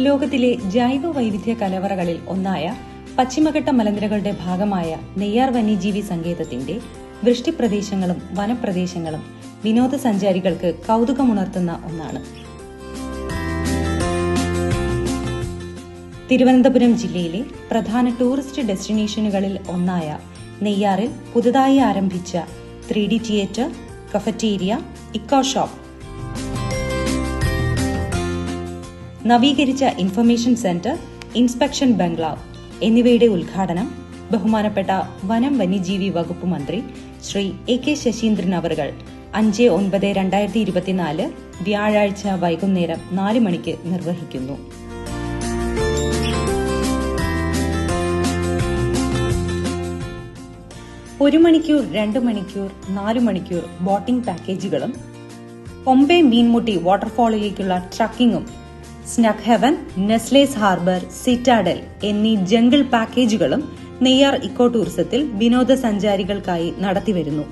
ലോകത്തിലെ ജൈവ വൈവിധ്യ കലവറകളിൽ ഒന്നായ പശ്ചിമഘട്ട മലനിരകളുടെ ഭാഗമായ നെയ്യാർ വന്യജീവി സങ്കേതത്തിന്റെ വൃഷ്ടിപ്രദേശങ്ങളും വനപ്രദേശങ്ങളും വിനോദസഞ്ചാരികൾക്ക് കൗതുകമുണർത്തുന്ന ഒന്നാണ്. തിരുവനന്തപുരം ജില്ലയിലെ പ്രധാന ടൂറിസ്റ്റ് ഡെസ്റ്റിനേഷനുകളിൽ ഒന്നായ നെയ്യാറിൽ പുതുതായി ആരംഭിച്ച three D theatre cafeteria eco shop നവീകരിച്ച ഇൻഫർമേഷൻ സെന്റർ ഇൻസ്പെക്ഷൻ ബംഗ്ലാവ് എന്നിവയുടെ ഉദ്ഘാടനം ബഹുമാനപ്പെട്ട വനം വന്യജീവി വകുപ്പ് മന്ത്രി ശ്രീ എ കെ ശശീന്ദ്രൻ അവറുകൾ അഞ്ച് ഒൻപത് രണ്ടായിരത്തി ഇരുപത്തിനാല് വ്യാഴാഴ്ച വൈകുന്നേരം നാല് മണിക്ക് നിർവഹിക്കുന്നു. ഒരു മണിക്കൂർ രണ്ട് മണിക്കൂർ നാല് മണിക്കൂർ ബോട്ടിംഗ് പാക്കേജുകളും കൊമ്പെ മീൻമുട്ടി വാട്ടർഫാളിലേക്കുള്ള ട്രക്കിങ്ങും snug haven nestles harbour citadel എന്നീ ജംഗിൾ പാക്കേജുകളും നെയ്യാർ ഇക്കോ ടൂറിസത്തിൽ വിനോദസഞ്ചാരികൾക്കായി നടത്തിവരുന്നു.